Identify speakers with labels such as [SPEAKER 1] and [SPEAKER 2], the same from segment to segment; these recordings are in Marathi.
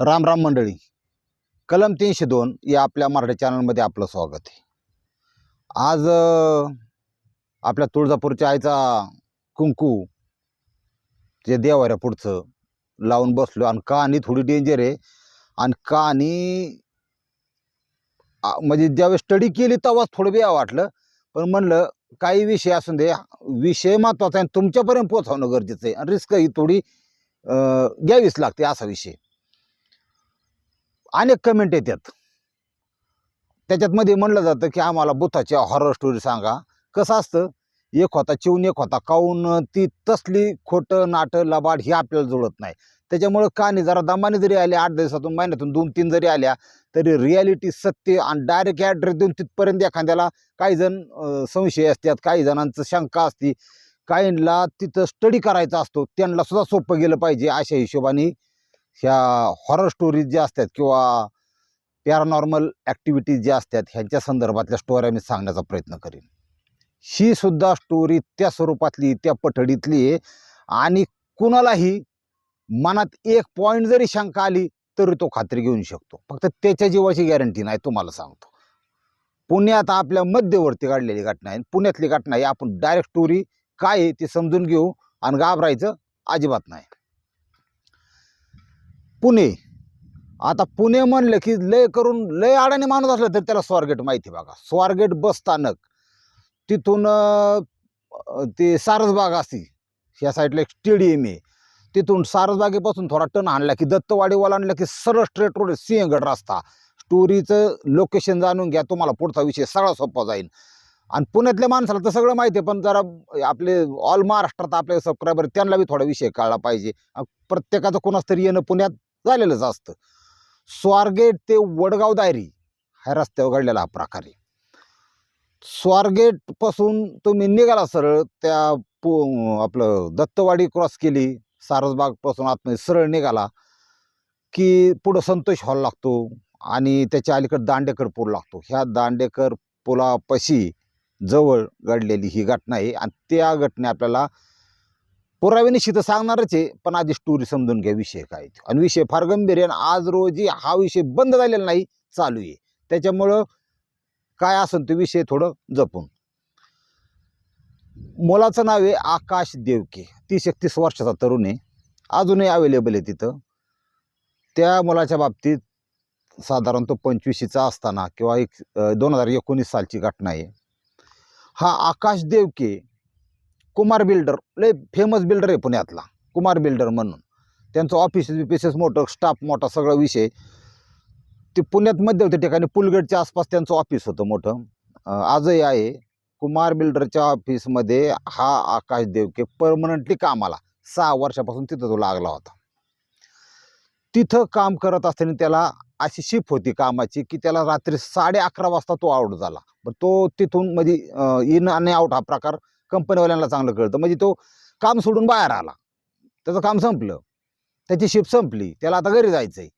[SPEAKER 1] राम राम मंडळी. कलम तीनशे दोन या आपल्या मराठी चॅनलमध्ये आपलं स्वागत आहे. आज आपल्या तुळजापूरच्या आईचा कुंकू जे देवाऱ्या पुढचं लावून बसलो आणि कहाणी थोडी डेंजर आहे. आणि कहाणी म्हणजे ज्यावेळेस स्टडी केली तेव्हाच थोडं बिया वाटलं. पण म्हणलं काही विषय असून दे. विषय महत्त्वाचा आहे आणि तुमच्यापर्यंत पोहोचवणं गरजेचं आहे. आणि रिस्क ही थोडी घ्यावीच लागते असा विषय. अनेक कमेंट येतात. त्याच्यात मध्ये म्हणलं जातं की आम्हाला बुथाच्या हॉरर स्टोरी सांगा. कसं असतं? एक होता चिवून एक होता काऊन. ती तसली खोटं नाटं लबाड ही आपल्याला जुळत नाही. त्याच्यामुळं कहाणी जरा दमाने जरी आल्या आठ दिवसातून महिन्यातून दोन तीन जरी आल्या तरी रियालिटी सत्य आणि डायरेक्ट ॲड्रेस देऊन तिथपर्यंत एखाद्याला काही जण संशय असतात काही जणांचं शंका असते. काहींना तिथं स्टडी करायचा असतो त्यांना सुद्धा सोपं गेलं पाहिजे अशा हिशोबाने ह्या हॉरर स्टोरीज ज्या असतात किंवा पॅरानॉर्मल ॲक्टिव्हिटीज ज्या असतात ह्यांच्या संदर्भातल्या स्टोऱ्या मी सांगण्याचा प्रयत्न करेन. ही सुद्धा स्टोरी त्या स्वरूपातली त्या पठडीतली आहे आणि कुणालाही मनात एक पॉईंट जरी शंका आली तरी तो खात्री घेऊन शकतो. फक्त त्याच्या जीवाची गॅरंटी नाही तुम्हाला सांगतो. पुण्यात आपल्या मध्यवर्ती काढलेली घटना आहे. पुण्यातली घटना आहे आपण डायरेक्ट स्टोरी काय आहे ती समजून घेऊ आणि घाबरायचं अजिबात नाही. पुणे. आता पुणे म्हणलं की लय करून लय अडाणी माणूस असलं तर त्याला स्वारगेट माहिती बघा. स्वारगेट बस स्थानक. तिथून ते सारसबाग असती. ह्या साईडला एक स्टेडियम आहे. तिथून सारसबागेपासून थोडा टन आणला की दत्तवाडी आणला की सरळ स्ट्रेट रोड सिंहगड रस्ता. स्टोरीचं लोकेशन जाणून घ्या. तुम्हाला पुढचा विषय सगळा सोपा जाईल आणि पुण्यातल्या माणसाला तर सगळं माहिती आहे पण जरा आपले ऑल महाराष्ट्रात आपले सबस्क्रायबर त्यांना बी थोडा विषय कळला पाहिजे. प्रत्येकाचं कोणाच तरी येणं पुण्यात झालेलंच असतं. स्वारगेट ते वडगाव दायरी ह्या रस्त्यावर घडलेला हा प्रकार आहे. स्वारगेटपासून तुम्ही निघाला सरळ त्या पु आपलं दत्तवाडी क्रॉस केली सारसबागपासून आत आतमध्ये सरळ निघाला की पुढं संतोष हॉल लागतो आणि त्याच्या अलीकडे दांडेकर पूल लागतो. ह्या दांडेकर पुलापाशी जवळ घडलेली ही घटना आहे आणि त्या घटने आपल्याला पुरावे निश्चित सांगणारच आहे पण आधी स्टोरी समजून घ्या विषय काय आणि विषय फार गंभीर आहे आणि आज रोजी हा विषय बंद झालेला नाही चालू आहे. त्याच्यामुळं काय असेल तो विषय थोडं जपून. मुलाचं नाव आहे आकाश देवके. तीस एकतीस वर्षाचा तरुण आहे. अजूनही अवेलेबल आहे तिथं. त्या मुलाच्या बाबतीत साधारण तो पंचवीसशेचा असताना किंवा एक दोन हजार एकोणीस सालची घटना आहे. हा आकाश देवके कुमार बिल्डर लय फेमस बिल्डर आहे पुण्यातला कुमार बिल्डर म्हणून. त्यांचं ऑफिस बिफिसेस मोठं स्टाफ मोठा सगळा विषय ते पुण्यात मध्यवर्ती ठिकाणी पुलगडच्या आसपास त्यांचं ऑफिस होतं मोठं. आजही आहे. कुमार बिल्डरच्या ऑफिसमध्ये हा आकाश देवके परमनंटली कामाला सहा वर्षापासून तिथं तो लागला होता. तिथं काम करत असताना त्याला अशी शिफ्ट होती कामाची की त्याला रात्री साडे अकरा वाजता तो आउट झाला. पण तो तिथून म्हणजे इन आणि आउट हा प्रकार कंपनीवाल्यांना चांगलं कळतं. म्हणजे तो काम सोडून बाहेर आला. त्याचं काम संपलं. त्याची शिफ्ट संपली. त्याला आता घरी जायचं आहे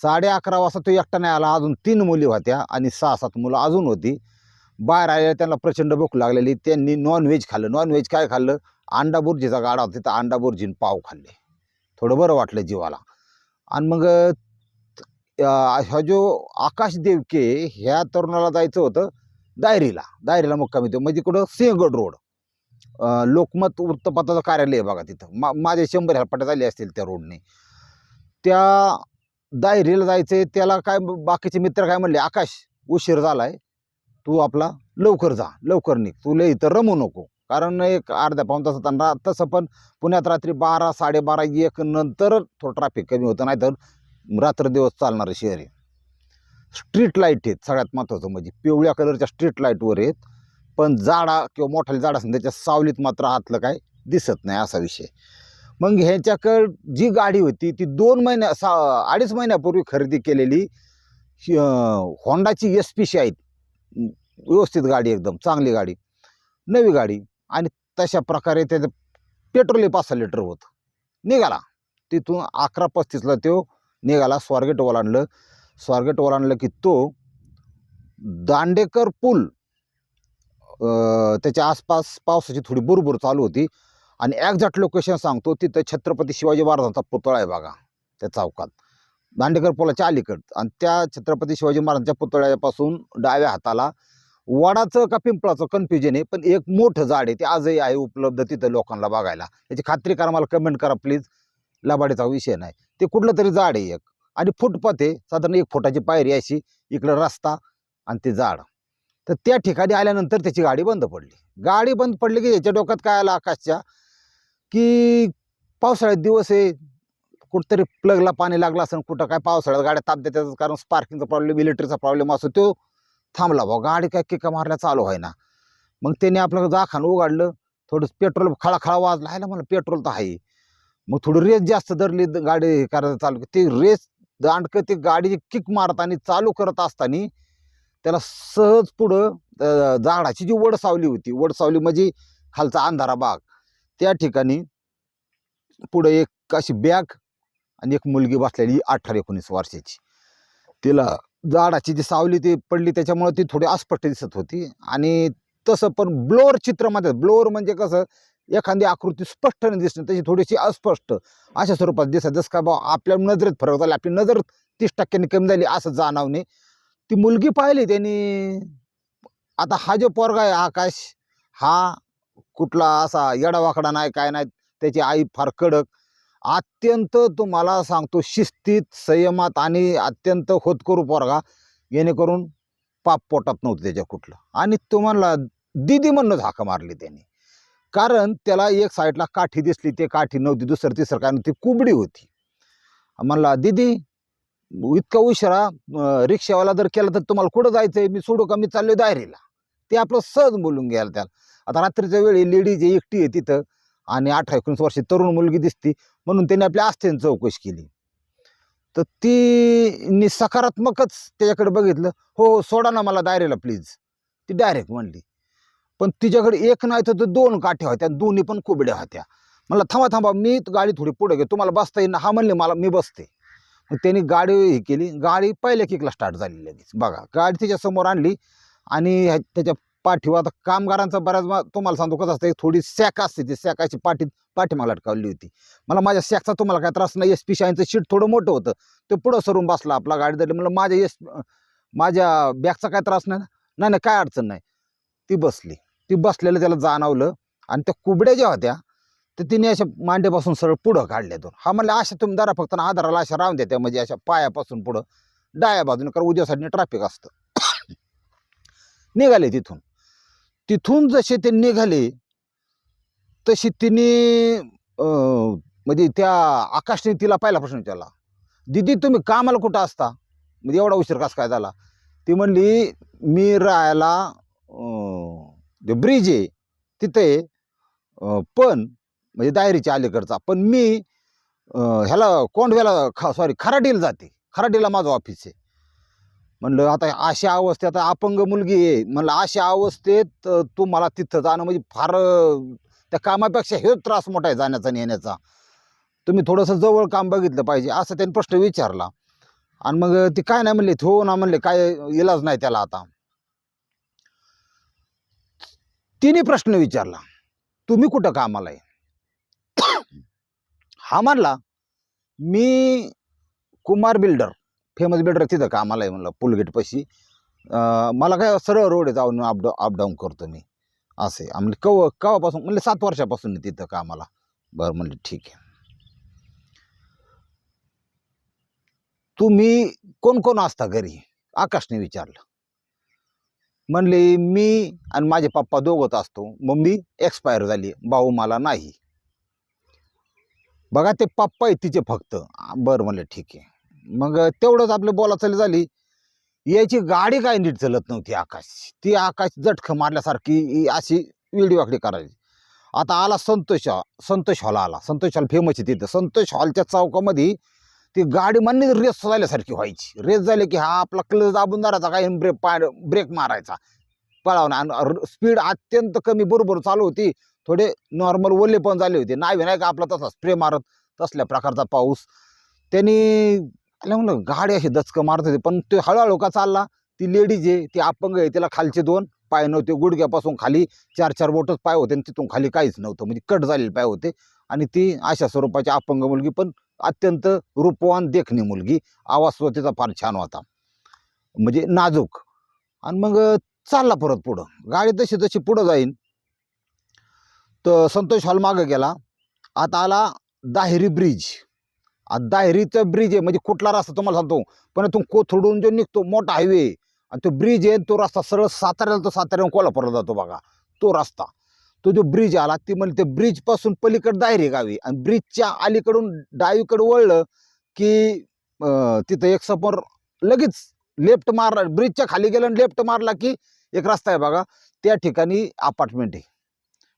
[SPEAKER 1] साडे अकरा वाजता तो एकटा नाही आला. अजून तीन मुली होत्या आणि सहा सात मुलं अजून होती. बाहेर आलेल्या त्यांना प्रचंड भूक लागलेली. त्यांनी नॉनव्हेज खाल्लं. नॉनव्हेज काय खाल्लं? अंडा बुर्जीचा गाडा होता. तिथं अंडा बुर्जीन पाव खाल्ले. थोडं बरं वाटलं जीवाला. आणि मग हा जो आकाश देवके ह्या तरुणाला जायचं होतं दायरीला. दायरीला मुक्कामी तो. म्हणजे कुठं सिंहगड रोड. लोकमत वृत्तपत्राचं कार्यालय आहे बघा तिथं. मा माझे शंभर हेल्पाट्यात झाले असतील त्या रोडने. त्या दायरीला जायचंय त्याला काय बाकीचे मित्र काय म्हणले आकाश उशीर झाला आहे तू आपला लवकर जा लवकर निघ. तू लय इथं रमू नको. कारण एक अर्ध्या पाऊन तासात आणि रा- तसं पण पुण्यात रात्री बारा साडेबारा एक नंतर थोडं ट्रॅफिक कमी होतं नाही तर रात्र दिवस चालणारं शहर आहे. स्ट्रीट लाइट आहेत सगळ्यात महत्त्वाचं म्हणजे पिवळ्या कलरच्या स्ट्रीट लाईटवर आहेत. पण जाडा किंवा मोठाली जाड असेल त्याच्या सावलीत मात्र आतलं काय दिसत नाही असा विषय. मग ह्याच्याकडं जी गाडी होती ती दोन महिन्या सा अडीच महिन्यापूर्वी खरेदी केलेली होंडाची एस पीशी आहेत व्यवस्थित गाडी एकदम चांगली गाडी. नवी गाडी. आणि तशा प्रकारे त्याचं पेट्रोल पाच सहा लिटर होत. निघाला. तिथून अकरा पस्तीसला तो निघाला स्वारगेट ओलांडलं स्वारगेट ओलांडलं की तो दांडेकर पूल त्याच्या आसपास पावसाची थोडी बुरबुर चालू होती. आणि ॲक्झॅक्ट लोकेशन सांगतो तिथं छत्रपती शिवाजी महाराजांचा पुतळा आहे बघा त्या चौकात. दांडेकर पुलाच्या अलीकड. आणि त्या छत्रपती शिवाजी महाराजांच्या पुतळ्यापासून डाव्या हाताला वडाचं का पिंपळाचं कन्फ्युजन आहे पण एक मोठं झाड आहे ते आजही आहे उपलब्ध तिथं लोकांना बघायला. याची खात्री करा मला कमेंट करा प्लीज लबाडीचा विषय नाही. ते कुठलं तरी झाड आहे एक. आणि फुटपाथ आहे साधारण एक फुटाची पायरी अशी इकडं रस्ता आणि ते झाड. तर त्या ठिकाणी आल्यानंतर त्याची गाडी बंद पडली. गाडी बंद पडली की याच्या डोक्यात काय आलं आकाशच्या? की पावसाळ्यात दिवस आहे कुठंतरी प्लगला पाणी लागलं असं कुठं काय पावसाळ्यात गाड्या ताप देतात कारण स्पार्किंगचा प्रॉब्लेम इलेक्ट्रिकचा प्रॉब्लेम असतो तो थांबला भाऊ गाडी काय किका मारल्या चालू आहे ना. मग त्याने आपलं जाखान उघडलं थोडं पेट्रोल खळाखळा वाजला आहे ना मला पेट्रोल तर आहे. मग थोडी रेस जास्त धरली द- गाडी करायला चालू ती रेस दांडकं ती गाडीची किक मारताना चालू करत असताना त्याला सहज पुढं झाडाची जी वडसावली होती वडसावली म्हणजे खालचा अंधारा बाग त्या ठिकाणी पुढं एक अशी बॅग आणि एक मुलगी बसलेली अठरा एकोणीस वर्षाची. तिला झाडाची जी सावली ती पडली त्याच्यामुळे ती थोडी अस्पष्ट दिसत होती आणि तसं पण ब्लोअर चित्र म्हणतात ब्लोअर म्हणजे कसं एखादी आकृती स्पष्ट नाही दिसणे त्याची थोडीशी अस्पष्ट अशा स्वरूपात दिसत जसं का बा आपल्या नजरेत फरक झाला आपली नजर तीस टक्क्यांनी कमी झाली असं जाणवणे ती मुलगी पाहिली त्यांनी. आता हा जो पोरगा आहे आकाश हा कुठला असा येडावाकडा नाही काय नाही त्याची आई फार कडक. अत्यंत तुम्हाला सांगतो शिस्तीत संयमात आणि अत्यंत होतकरू पोरगा. जेणेकरून पाप पोटात नव्हतं त्याच्या कुठलं. आणि तुम्हाला दिदी म्हणूनच हाका मारली त्यांनी. कारण त्याला एक साईडला काठी दिसली ते काठी नव्हती दुसरं तिसरं कारण ती कुबडी होती. म्हणला दिदी इतका उशिरा रिक्षावाला जर केला तर तुम्हाला कुठं जायचं आहे मी सोडू का? मी चाललो दायरीला. ते आपलं सहज बोलून घ्यायला त्याला. आता रात्रीच्या वेळी लेडीज एकटी आहे तिथं आणि अठरा एकोणीस वर्षी तरुण मुलगी दिसती म्हणून त्याने आपल्या आस्थेने चौकशी केली. तर ती नी सकारात्मकच त्याच्याकडे बघितलं. हो हो सोडा ना मला दायरेला प्लीज ती डायरेक्ट म्हणली. पण तिच्याकडे एक नाही तर तो दोन काठ्या होत्या. दोन्ही पण कुबड्या होत्या. मला थांबा थांबा मी गाडी थोडी पुढे घे तुम्हाला बसता येईल ना? हा म्हणले मला मी बसते. त्यांनी गाडी हे केली. गाडी पहिल्या किकला स्टार्ट झाली लगेच. बघा गाडी तिच्या समोर आणली आणि ह्या- त्याच्या पाठीवर आता कामगारांचा बऱ्याच तुम्हाला सांगतो कसं असतं एक थोडी सॅक असते ती सॅकाची पाठी पाठीमाग लटकावली होती. मला माझ्या सॅकचा तुम्हाला काय त्रास नाही एस पी शाईनचं शीट थोडं मोठं होतं. ते पुढं सरून बसला आपला गाडी धरली. म्हणलं माझ्या एस माझ्या बॅगचा काय त्रास नाही नाही नाही काय अडचण नाही. ती बसली. ती बसलेलं त्याला जाणवलं आणि त्या कुबड्या ज्या होत्या तर तिने अशा मांडीपासून सरळ पुढं काढले दोन. हा म्हणलं अशा तुम्ही दरा फक्त आधाराला अशा राहून द्या त्या म्हणजे अशा पायापासून पुढं डाव्या बाजूने कारण उद्यासाठी ट्रॅफिक असतं. निघाले तिथून. तिथून जसे ते निघाले तशी तिने म्हणजे त्या आकाशने तिला पहिला प्रश्न विचारला दिदी तुम्ही कामाला कुठं असता? म्हणजे एवढा उशीर कसा काय झाला? ती म्हणली मी राहायला जे ब्रिज आहे तिथे पण म्हणजे दायरीच्या अलीकडचा. पण मी ह्याला कोंडव्याला खा सॉरी खराडीला जाते. खराडीला माझं ऑफिस आहे. म्हणलं आता अशा अवस्थेत आता अपंग मुलगी आहे. म्हणलं अशा अवस्थेत तू मला तिथं जाणं म्हणजे फार त्या कामापेक्षा हे त्रास मोठा आहे जाण्याचा आणि येण्याचा. तुम्ही थोडंसं जवळ काम बघितलं पाहिजे. असं त्यांनी प्रश्न विचारला. आणि मग ती काय नाही म्हणले हो ना म्हणले काय इलाज नाही त्याला आता. तिने प्रश्न विचारला तुम्ही कुठं कामाला आहे? हा म्हणला मी कुमार बिल्डर फेमस बिल्डर तिथं कामाला आहे म्हणलं पुलगेटपाशी मला काय सरळ रोड आहे जाऊन अपडाऊन अपडाऊन करतो मी. असे म्हणजे कव कवापासून म्हणले सात वर्षापासून आहे तिथं कामाला. बरं म्हणलं ठीक आहे. तुम्ही कोण कोण असता घरी? आकाशने विचारलं. म्हणले मी आणि माझे पप्पा दोघंच असतो. मम्मी एक्सपायर झाली. भाऊ मला नाही. बघा ते पप्पा आहे तिचे फक्त. बरं म्हणलं ठीक आहे. मग तेवढंच आपलं बोलाचाली झाली. याची गाडी काय नीट चलत नव्हती आकाश. ती आकाश जटखं मारल्यासारखी अशी विडीवाकडी करायची. आता आला संतोष संतोष हॉल आला. संतोष हॉल फेमस आहे तिथं. संतोष हॉलच्या चौकामध्ये ती गाडी म्हणणे रेस झाल्यासारखी व्हायची. रेस झाली की हा आपला क्लच दाबून धरायचा काय ब्रेक पाय ब्रेक मारायचा. पळावून आणि स्पीड अत्यंत कमी बरोबर चालू होती. थोडे नॉर्मल ओले पण झाले होते. नाही नाही का आपला तसा स्प्रे मारत तसल्या प्रकारचा पाऊस. त्यांनी म्हणलं गाडी अशी दचकं मारत होते. पण ते हळूहळू का चालला? ती लेडीज आहे ती अपंग आहे तिला खालचे दोन पाय नव्हते गुडघ्यापासून खाली चार चार बोटच पाय होते आणि तिथून खाली काहीच नव्हतं. म्हणजे कट झालेले पाय होते. आणि ती अशा स्वरूपाची अपंग मुलगी पण अत्यंत रूपवान देखणी मुलगी. आवाज सुद्धा तिचा फार छान होता. म्हणजे नाजूक. आणि मग चालला परत पुढं. गाडी तशी तशी पुढं जाईन. तर संतोष हॉल मागं गेला. आता आला दाहेरी ब्रिज दाहेरीचं ब्रिज आहे म्हणजे कुठला रस्ता तुम्हाला सांगतो. पण इथून कोथरूडून जो निघतो मोठा हायवे आणि तो ब्रिज आहे तो रस्ता सरळ साताऱ्याला तो साताऱ्याहून कोल्हापूरला जातो बघा. तो रस्ता. तो जो ब्रिज आला ती म्हणजे ते ब्रिजपासून पलीकडे दायरी गावी. आणि ब्रिजच्या अलीकडून डावीकडे वळलं की तिथं एक समोर लगेच लेफ्ट मारला ब्रिजच्या खाली गेलं आणि लेफ्ट मारला की एक रस्ता आहे बघा. त्या ठिकाणी अपार्टमेंट आहे.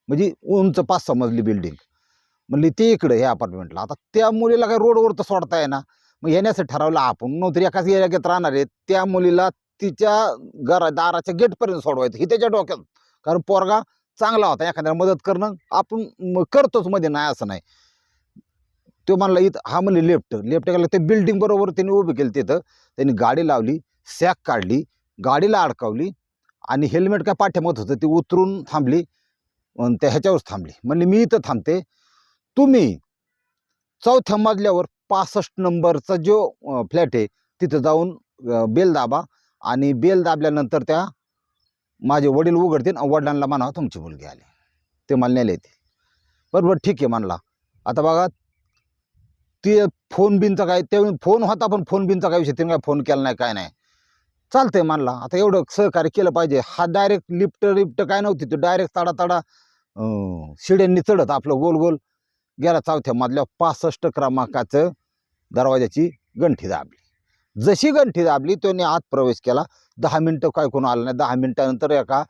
[SPEAKER 1] म्हणजे उंच पाच सहा मजली बिल्डिंग म्हणली ते इकडं हे अपार्टमेंटला आता त्या मुलीला काय रोडवर तर सोडता ना मग येण्याचं ठरवलं आपण. नोकरी एकाच एरियात राहणार आहे त्या मुलीला तिच्या घरा दाराच्या गेटपर्यंत सोडवायचं. ही त्याच्या डोक्यात. कारण पोरगा चांगला होता. एखाद्याला मदत करणं आपण करतोच मध्ये. नाही असं नाही. तो म्हणला इथं हा म्हणले लेफ्ट. लेफ्ट गेला ते बिल्डिंग बरोबर त्यांनी उभे केली तिथं. त्यांनी गाडी लावली सॅक काढली गाडीला अडकावली आणि हेल्मेट काय पाठ्यामत होतं ती उतरून थांबली. त्या ह्याच्यावरच थांबली. म्हणले मी इथं थांबते. तुम्ही चौथ्या मजल्यावर पासष्ट नंबरचा जो फ्लॅट आहे तिथं जाऊन बेल दाबा आणि बेल दाबल्यानंतर त्या माझे वडील उघडतील आणि वडिलांना म्हणावं तुमची मुलगी आली. ते मला नेले येतील. बरोबर ठीक आहे म्हणला. आता बघा ते फोन बिनचा काय त्यावेळी फोन होता पण फोन बिनचा काय विषय? त्याने काय फोन केला नाही काय नाही. चालतंय म्हणला. आता एवढं सहकार्य केलं पाहिजे. हा डायरेक्ट लिफ्ट लिफ्ट काय नव्हती तो डायरेक्ट ताडा ताडा शिड्यांनी चढत आपलं गोल गोल गेला चौथ्या मधल्या पासष्ट क्रमांकाचं दरवाजाची गंठी दाबली. जशी गंठी दाबली त्याने आत प्रवेश केला. दहा मिनटं काय कोण आलं नाही. दहा मिनटानंतर एका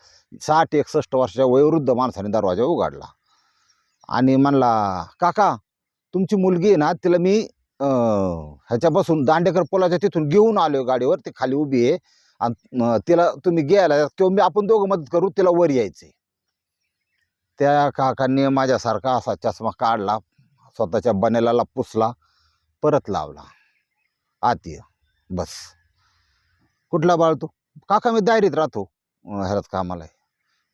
[SPEAKER 1] साठ एकसष्ट वर्षाच्या वयोवृद्ध माणसाने दरवाजा उघडला. आणि म्हणला काका तुमची मुलगी आहे ना तिला मी ह्याच्यापासून दांडेकर पोलाच्या तिथून घेऊन आलो गाडीवर. ती खाली उभी आहे. आणि तिला तुम्ही घ्यायला किंवा मी आपण दोघं मदत करू. तिला वर यायचंय. त्या काकांनी माझ्यासारखा असा चष्मा काढला स्वतःच्या बनेलाला पुसला परत लावला. आत ये बस. कुठला बाळ तू? काका मी दायरीत राहतो. अं, ह्यालाच कामाला आहे.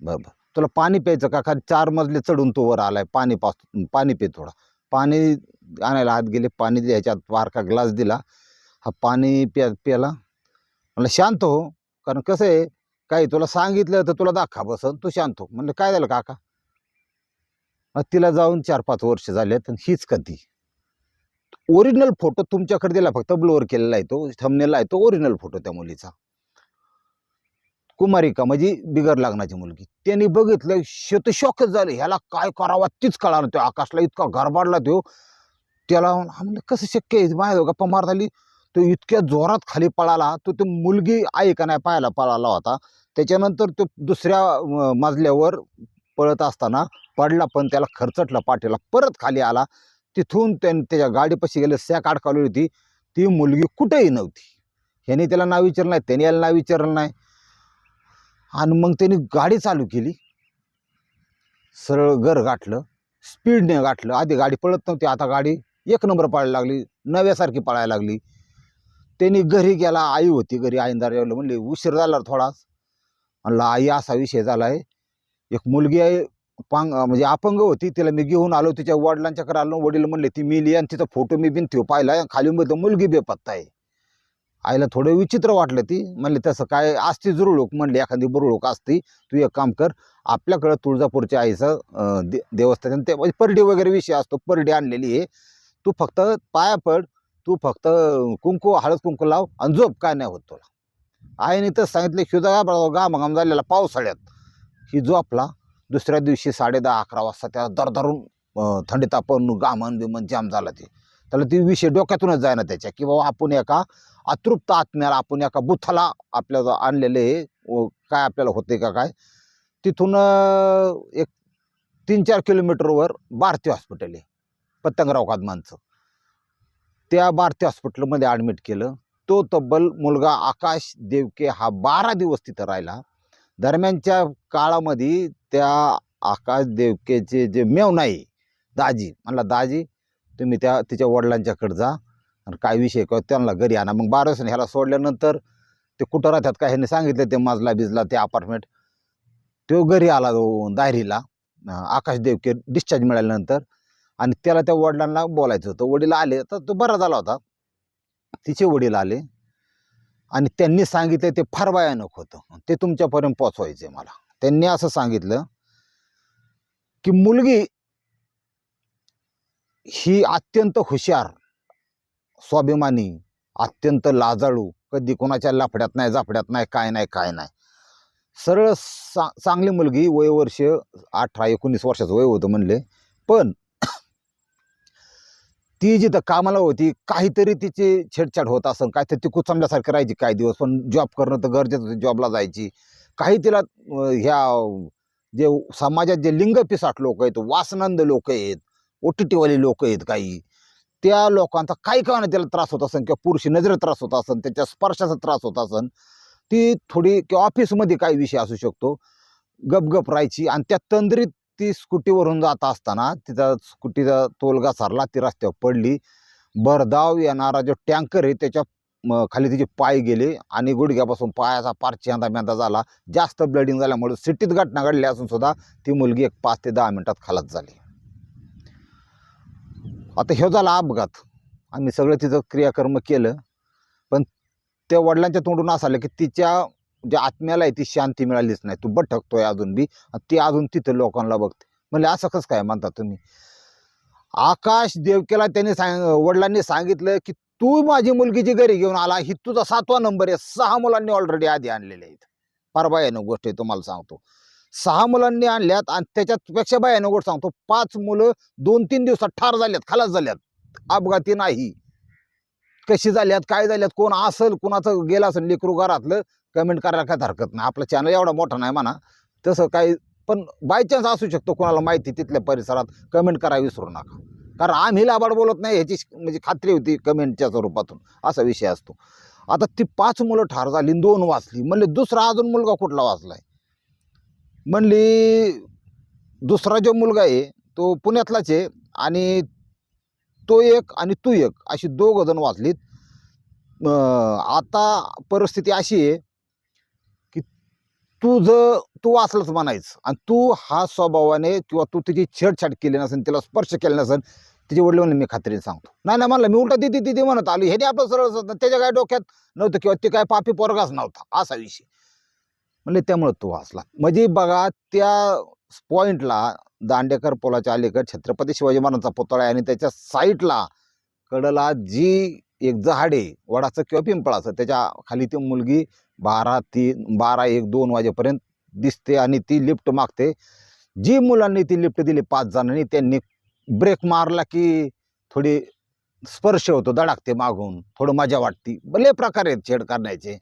[SPEAKER 1] बरं बरं. तुला पाणी प्यायचं काका चार मजले चढून तो वर आलाय पाणी पास पाणी पे थोडा. पाणी आणायला आत गेले पाणी द्यायच्या बारका ग्लास दिला. हा पाणी प्या प्याला. म्हणलं शांत हो. कारण कसं आहे काही तुला सांगितलं तर तुला दाखा बसन तू शांत हो. म्हणलं काय झालं काका? तिला जाऊन चार पाच वर्ष झाले तर हीच कधी? ओरिजिनल फोटो तुमच्याकडे दिला फक्त ब्लोअर केलेला आहे तो थमनेला आहे तो ओरिजिनल फोटो त्या मुलीचा. कुमारिका म्हणजे बिगर लागण्याची मुलगी. त्यांनी बघितलं शेत शॉकच झालं ह्याला काय करावा तीच कळा तो आकाशला इतका गरबाडला तो. त्याला हा म्हणलं कसं शक्य आहे? माझ्या गप्पा मारत आली तो इतक्या जोरात खाली पळाला. तो ते मुलगी आहे का नाही पाहायला पळाला होता. त्याच्यानंतर तो दुसऱ्या माजल्यावर मजल्यावर पळत असताना पडला पण त्याला खरचटला पाठीला परत खाली आला. तिथून त्याने त्याच्या गाडीपाशी गेले सॅक अडकावली होती. ती मुलगी कुठेही नव्हती. ह्याने त्याला नाव विचारलं नाही त्याने याला नाव विचारलं नाही. आणि मग त्यांनी गाडी चालू केली. सरळ घर गाठलं स्पीडने गाठलं. आधी गाडी पळत नव्हती आता गाडी एक नंबर पळायला लागली नव्यासारखी पळायला लागली. त्यांनी घरी गेला आई होती घरी आईंदार यावलं म्हणले उशीर झाला थोडाच. म्हणलं आई असा विषय झाला आहे एक मुलगी आहे पांग म्हणजे अपंग होती. तिला मी घेऊन आलो तिच्या वडिलांच्याकडे आलो. वडील म्हणले ती मिली आणि तिचा फोटो मी भिंतीव पाहिला खाली बघितलं मुलगी बेपत्ता आहे. आईला थोडं विचित्र वाटलं ती. म्हणले तसं काय असती जुरुळूक? म्हणले एखादी बुरुळूक असती. तू एक काम कर आपल्याकडं तुळजापूरच्या आईचं दे देवस्थान ते म्हणजे परडी वगैरे विषय असतो. परडी आणलेली आहे. तू फक्त पाया पड. तू फक्त कुंकू हळद कुंकू लाव आणि झोप काय नाही होत तुला. आईने तर सांगितलं शिवदा गामागाम झालेला पावसाळ्यात. ही झोपला दुसऱ्या दिवशी साडेदहा अकरा वाजता त्याला दरदरून अं, थंडी तापण गामन बिमन जाम झाला ते. त्याला ती विषय डोक्यातूनच जायना त्याच्या की बाबा आपण एका अतृप्त आत्म्याला आपण एका बुथाला आपल्याला आणलेले व काय आपल्याला होते का काय तिथून एक तीन चार किलोमीटरवर भारती हॉस्पिटल आहे पतंगराव कादमांचं. त्या भारती हॉस्पिटलमध्ये ॲडमिट केलं. तो तब्बल मुलगा आकाश देवके हा बारा दिवस तिथं राहिला. दरम्यानच्या काळामध्ये त्या आकाश देवकेचे जे मेव नाही दाजी म्हणला दाजी तुम्ही त्या तिच्या वडिलांच्याकडे जा आणि काय विषय का? त्यांना घरी आणा. मग बारा दिवसांनी ह्याला सोडल्यानंतर ते कुठं राहतात काय ह्यांनी सांगितलं ते मजला बिजला ते अपार्टमेंट तो घरी आला दायरीला आकाश देवके डिस्चार्ज मिळाल्यानंतर आणि त्याला त्या वडिलांना बोलायचं होतं. वडील आले तर तो बरा झाला होता. तिचे वडील आले. आणि त्यांनी सांगितलं ते फार भयानक होतं. ते तुमच्यापर्यंत पोचवायचे मला. त्यांनी असं सांगितलं की मुलगी ही अत्यंत हुशार स्वाभिमानी अत्यंत लाजाळू कधी कोणाच्या लफड्यात नाही जाफड्यात नाही काय नाही काय नाही. सरळ सा चांगली मुलगी वयवर्ष अठरा एकोणीस वर्षाचं वय होतं म्हणले. पण ती जिथं कामाला होती काहीतरी तिची छेडछाड होत असेल काहीतरी ती कुचंबल्यासारखं राहायची काही दिवस पण जॉब करणं तर गरजेचं होतं जॉबला जायची. काही तिला ह्या जे समाजात जे लिंगपिसाट लोक आहेत वासनंद लोक आहेत ओ टी टीवाले लोक आहेत काही त्या लोकांचा काही काळाने त्याला त्रास होत असेल किंवा पुरुषी नजरेत त्रास होत असेल त्याच्या स्पर्शाचा त्रास होत असेल ती थोडी किंवा ऑफिसमध्ये काही विषय असू शकतो गपगप राहायची आणि त्या तंद्रीत ती स्कूटीवरून जात असताना तिचा स्कूटीचा तोलगा सारला ती रस्त्यावर पडली. भरधाव येणारा जो टँकर आहे त्याच्याखाली तिचे पाय गेले आणि गुडघ्यापासून पायाचा पार चेंदा मेंदा झाला. जास्त ब्लडिंग झाल्यामुळे सिटीत घटना घडली असून सुद्धा ती मुलगी एक पाच ते दहा मिनिटात खालत झाली. आता ह्यो झाला अपघात. आम्ही सगळं तिचं क्रियाकर्म केलं. पण त्या वडिलांच्या तोंडून असं आलं की तिच्या म्हणजे आत्म्याला आहे ती शांती मिळालीच नाही. तू भटकतोय अजून बी आणि ती अजून तिथं लोकांना बघते. म्हणजे असं कसं काय म्हणता तुम्ही? आकाश देवकेला त्यांनी सांग वडिलांनी सांगितलं की तू माझी मुलगीची घरी घेऊन आला ही तुझा सातवा नंबर आहे. सहा मुलांनी ऑलरेडी आधी आणलेले आहेत. फार भयानक गोष्ट आहे तुम्हाला सांगतो. सहा मुलांनी आणल्यात आणि त्याच्यापेक्षा भयानक गोष्ट सांगतो पाच मुलं दोन तीन दिवसात ठार झाल्यात खालास झाल्यात. अपघाती नाही. कशी झाल्यात काय झाल्यात कोण असेल कोणाचं गेलं असेल लेकरू घरातलं कमेंट करायला काय हरकत नाही. आपला चॅनल एवढा मोठा नाही म्हणा. तसं काही पण बाय चान्स असू शकतो कोणाला माहिती तिथल्या परिसरात कमेंट करायला विसरू नका. कारण आम्ही लाबाड बोलत नाही ह्याची म्हणजे खात्री होती कमेंटच्या स्वरूपातून. असा विषय असतो. आता ती पाच मुलं ठार झाली आणि दोन वाचली. म्हणले दुसरा अजून मुलगा कुठला वाचलाय? म्हणली दुसरा जो मुलगा आहे तो पुण्यातलाच आहे आणि तो एक आणि तू एक अशी दोघं जण वाचलीत. आता परिस्थिती अशी आहे की तुझं तू वाचलंच म्हणायचं आणि तू हा स्वभावाने किंवा तू तिची छेडछाड केली नसेल तिला स्पर्श केला नसेल तिचे वडील म्हणले मी खात्रीने सांगतो. नाही नाही म्हणलं मी उलटा तिथे तिथे म्हणत आली. हे आपलं सरळ त्याच्या काय डोक्यात नव्हतं किंवा ते काय पापी पोरगाच नव्हता असा विषय. म्हणजे त्यामुळं तो वाचला. म्हणजे बघा त्या पॉईंटला दांडेकर पोलाच्या अलीकडे छत्रपती शिवाजी महाराजांचा पुतळा आहे आणि त्याच्या साईटला कडला जी एक झाडे वडाचं किंवा पिंपळाचं त्याच्याखाली ती मुलगी बारा तीन बारा एक दोन वाजेपर्यंत दिसते आणि ती लिफ्ट मागते. जी मुलांनी ती लिफ्ट दिली पाच जणांनी त्यांनी ब्रेक मारला की थोडी स्पर्श होतो दडाकते मागून थोडं मजा वाटते. भले प्रकार आहेत छेड करण्याचे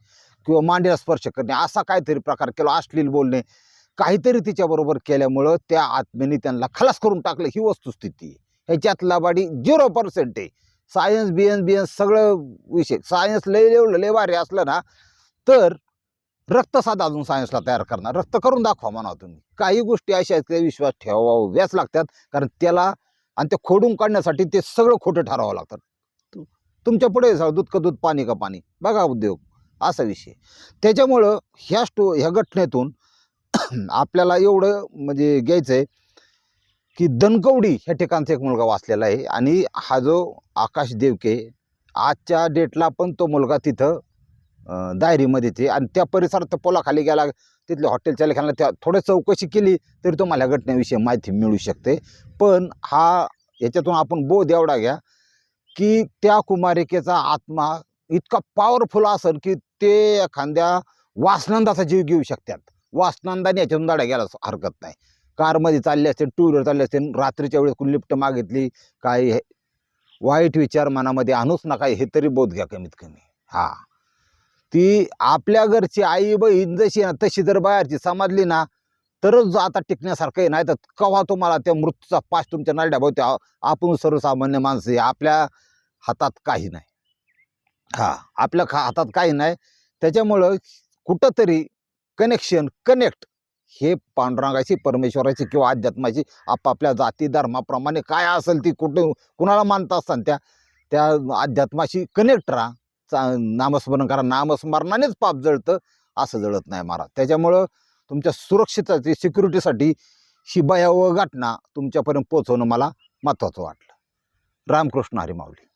[SPEAKER 1] किंवा मांडीला स्पर्श करणे असा काहीतरी प्रकार केला अश्लील बोलणे. काहीतरी तिच्याबरोबर केल्यामुळं त्या आत्म्याने त्यांना खलास करून टाकलं ही वस्तुस्थिती. आहे ह्याच्यात लाबाडी झिरो पर्सेंट आहे. सायन्स बियन्स बियन्स सगळं विषय. सायन्स लय एवढं लय भारी असलं ना तर रक्त साधा अजून सायन्सला तयार करणार. रक्त करून दाखवा म्हणा तुम्ही. काही गोष्टी अशा आहेत की विश्वास ठेवाव्याच लागतात. कारण त्याला आणि ते खोडून काढण्यासाठी ते सगळं खोटं ठरवावं लागतं. तुमच्यापुढे सगळं दूध का दूध पाणी का पाणी. बघा उद्योग. असा विषय. त्याच्यामुळं ह्या स्टो ह्या घटनेतून आपल्याला एवढं म्हणजे घ्यायचं आहे की दनकवडी ह्या ठिकाणचा एक मुलगा वाचलेला आहे. आणि हा जो आकाश देवके आजच्या डेटला पण तो मुलगा तिथं डायरीमध्ये ते आणि त्या परिसरात पोलाखाली गेला तिथल्या हॉटेलच्या लेखांना त्या थोडं चौकशी केली तरी तुम्हाला घटनेविषयी माहिती मिळू शकते. पण हा याच्यातून आपण बोध एवढा घ्या की त्या कुमारिकेचा आत्मा इतका पॉवरफुल असेल की ते एखाद्या वासनंदाचा जीव घेऊ शकतात. वासनांदाने याच्यातून दाडा गेला हरकत नाही. कारमध्ये चालले असते टू व्हीलर चालले असते रात्रीच्या वेळेस कुणी लिफ्ट मागितली काय हे- वाईट विचार मनामध्ये आणूच नका हे तरी बोध घ्या कमीत कमी. हां. ती आपल्या घरची आई बहीण जशी आहे ना तशी जर बाहेरची समजली ना तरच जो आता टिकण्यासारखं आहे नाही तर कवा तुम्हाला त्या मृत्यूचा पाश तुमच्या नरड्या भोवते आपण सर्वसामान्य माणसं आपल्या हातात काही नाही. हा आपल्या खा हातात काही नाही. त्याच्यामुळं कुठंतरी कनेक्शन कनेक्ट हे पांडुरंगाची परमेश्वराची किंवा अध्यात्माची आपापल्या जाती धर्माप्रमाणे काय असेल ती कुठं कुणाला मानता असताना त्या त्या अध्यात्माशी कनेक्ट राहा. चा- नामस्मरण करा. नामस्मरणानेच पाप जळतं असं जळत नाही महाराज. त्याच्यामुळं तुमच्या सुरक्षिततेची सिक्युरिटीसाठी ही भयावह घटना तुमच्यापर्यंत पोचवणं मला महत्त्वाचं वाटलं. रामकृष्ण हरी माऊली.